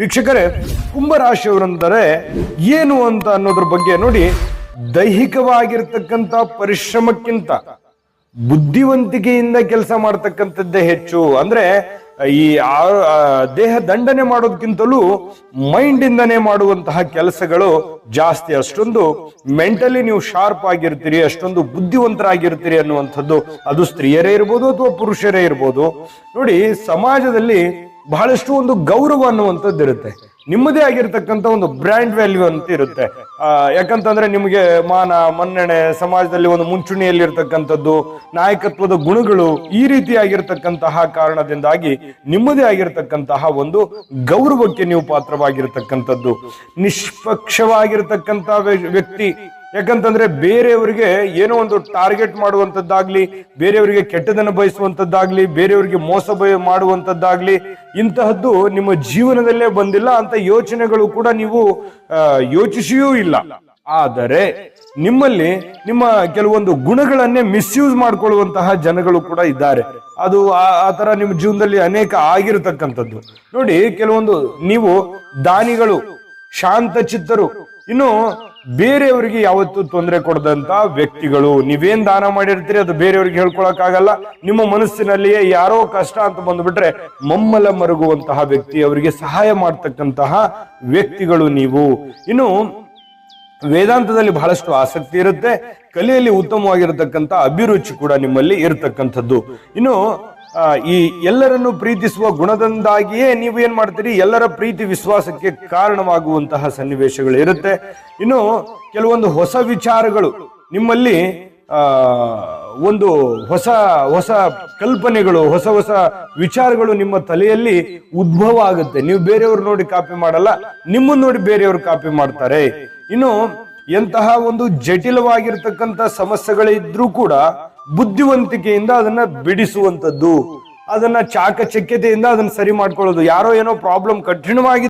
ವೀಕ್ಷಕರೇ, ಕುಂಭರಾಶಿಯವರೆಂದರೆ ಏನು ಅಂತ ಅನ್ನೋದ್ರ ಬಗ್ಗೆ ನೋಡಿ, ದೈಹಿಕವಾಗಿರ್ತಕ್ಕಂಥ ಪರಿಶ್ರಮಕ್ಕಿಂತ, ಬುದ್ಧಿವಂತಿಕೆಯಿಂದ ಕೆಲಸ ಮಾಡ್ತಕ್ಕಂಥದ್ದೇ ಹೆಚ್ಚು. ಅಂದ್ರೆ ಈ ದೇಹ ದಂಡನೆ ಮಾಡೋದಕ್ಕಿಂತಲೂ ಮೈಂಡ್ ಇಂದನೇ ಮಾಡುವಂತಹ ಕೆಲಸಗಳು ಜಾಸ್ತಿ. ಅಷ್ಟೊಂದು ಮೆಂಟಲಿ ನೀವು ಶಾರ್ಪ್ ಆಗಿರ್ತೀರಿ, ಅಷ್ಟೊಂದು ಬುದ್ಧಿವಂತರಾಗಿರ್ತೀರಿ ಅನ್ನುವಂಥದ್ದು ಅದು ಸ್ತ್ರೀಯರೇ ಇರ್ಬೋದು ಅಥವಾ ಪುರುಷರೇ ಇರ್ಬೋದು. ನೋಡಿ, ಸಮಾಜದಲ್ಲಿ ಬಹಳಷ್ಟು ಒಂದು ಗೌರವ ಅನ್ನುವಂಥದ್ದು ಇರುತ್ತೆ. ನಿಮ್ಮದೇ ಆಗಿರ್ತಕ್ಕಂಥ ಒಂದು ಬ್ರ್ಯಾಂಡ್ ವ್ಯಾಲ್ಯೂ ಅಂತ ಇರುತ್ತೆ. ಯಾಕಂತಂದ್ರೆ ನಿಮಗೆ ಮಾನ, ಮನ್ನಣೆ, ಸಮಾಜದಲ್ಲಿ ಒಂದು ಮುಂಚೂಣಿಯಲ್ಲಿ ಇರ್ತಕ್ಕಂಥದ್ದು ನಾಯಕತ್ವದ ಗುಣಗಳು ಈ ರೀತಿಯಾಗಿರ್ತಕ್ಕಂತಹ ಕಾರಣದಿಂದಾಗಿ ನಿಮ್ಮದೇ ಆಗಿರ್ತಕ್ಕಂತಹ ಒಂದು ಗೌರವಕ್ಕೆ ನೀವು ಪಾತ್ರವಾಗಿರ್ತಕ್ಕಂಥದ್ದು. ನಿಷ್ಪಕ್ಷವಾಗಿರ್ತಕ್ಕಂಥ ವ್ಯಕ್ತಿ ಯಾಕಂತಂದ್ರೆ ಬೇರೆಯವರಿಗೆ ಏನೋ ಒಂದು ಟಾರ್ಗೆಟ್ ಮಾಡುವಂಥದ್ದಾಗ್ಲಿ, ಬೇರೆಯವರಿಗೆ ಕೆಟ್ಟದನ್ನು ಬಯಸುವಂಥದ್ದಾಗ್ಲಿ, ಬೇರೆಯವರಿಗೆ ಮೋಸ ಬಯ ಮಾಡುವಂಥದ್ದಾಗ್ಲಿ, ಇಂತಹದ್ದು ನಿಮ್ಮ ಜೀವನದಲ್ಲೇ ಬಂದಿಲ್ಲ ಅಂತ ಯೋಚನೆಗಳು ಕೂಡ ನೀವು ಯೋಚಿಸಿಯೂ ಇಲ್ಲ. ಆದರೆ ನಿಮ್ಮಲ್ಲಿ ನಿಮ್ಮ ಕೆಲವೊಂದು ಗುಣಗಳನ್ನೇ ಮಿಸ್ಯೂಸ್ ಮಾಡಿಕೊಳ್ಳುವಂತಹ ಜನಗಳು ಕೂಡ ಇದ್ದಾರೆ. ಅದು ಆ ತರ ನಿಮ್ಮ ಜೀವನದಲ್ಲಿ ಅನೇಕ ಆಗಿರತಕ್ಕಂಥದ್ದು. ನೋಡಿ, ಕೆಲವೊಂದು ನೀವು ದಾನಿಗಳು ಶಾಂತ ಚಿತ್ತರು ಇನ್ನು ಬೇರೆಯವರಿಗೆ ಯಾವತ್ತೂ ತೊಂದರೆ ಕೊಡದಂತ ವ್ಯಕ್ತಿಗಳು. ನೀವೇನ್ ದಾನ ಮಾಡಿರ್ತೀರಿ ಅದು ಬೇರೆಯವ್ರಿಗೆ ಹೇಳ್ಕೊಳಕ್ ಆಗಲ್ಲ ನಿಮ್ಮ ಮನಸ್ಸಿನಲ್ಲಿಯೇ ಯಾರೋ ಕಷ್ಟ ಅಂತ ಬಂದ್ಬಿಟ್ರೆ ಮಮ್ಮಲ ಮರುಗುವಂತಹ ವ್ಯಕ್ತಿ ಅವರಿಗೆ ಸಹಾಯ ಮಾಡ್ತಕ್ಕಂತಹ ವ್ಯಕ್ತಿಗಳು ನೀವು. ಇನ್ನು ವೇದಾಂತದಲ್ಲಿ ಬಹಳಷ್ಟು ಆಸಕ್ತಿ ಇರುತ್ತೆ. ಕಲೆಯಲ್ಲಿ ಉತ್ತಮವಾಗಿರತಕ್ಕಂಥ ಅಭಿರುಚಿ ಕೂಡ ನಿಮ್ಮಲ್ಲಿ ಇರತಕ್ಕಂಥದ್ದು. ಇನ್ನು ಈ ಎಲ್ಲರನ್ನು ಪ್ರೀತಿಸುವ ಗುಣದಿಂದಾಗಿಯೇ ನೀವು ಏನ್ ಮಾಡ್ತೀರಿ? ಎಲ್ಲರ ಪ್ರೀತಿ ವಿಶ್ವಾಸಕ್ಕೆ ಕಾರಣವಾಗುವಂತಹ ಸನ್ನಿವೇಶಗಳು ಇರುತ್ತೆ. ಇನ್ನು ಕೆಲವೊಂದು ಹೊಸ ವಿಚಾರಗಳು. ನಿಮ್ಮಲ್ಲಿ ಒಂದು ಹೊಸ ಹೊಸ ಕಲ್ಪನೆಗಳು, ಹೊಸ ಹೊಸ ವಿಚಾರಗಳು ನಿಮ್ಮ ತಲೆಯಲ್ಲಿ ಉದ್ಭವ ಆಗುತ್ತೆ. ನೀವು ಬೇರೆಯವ್ರು ನೋಡಿ ಕಾಪಿ ಮಾಡಲ್ಲ, ನಿಮ್ಮನ್ನ ನೋಡಿ ಬೇರೆಯವರು ಕಾಪಿ ಮಾಡ್ತಾರೆ. ಇನ್ನು ಎಂತಹ ಒಂದು ಜಟಿಲವಾಗಿರ್ತಕ್ಕಂಥ ಸಮಸ್ಯೆಗಳಿದ್ರೂ ಕೂಡ ಬುದ್ಧಿವಂತಿಕೆಯಿಂದ ಅದನ್ನ ಬಿಡಿಸುವಂತದ್ದು ಅದನ್ನ ಚಾಕಚಕ್ಯತೆಯಿಂದ ಅದನ್ನ ಸರಿ ಮಾಡ್ಕೊಳ್ಳೋದು. ಯಾರೋ ಏನೋ ಪ್ರಾಬ್ಲಮ್ ಕಠಿಣವಾಗಿ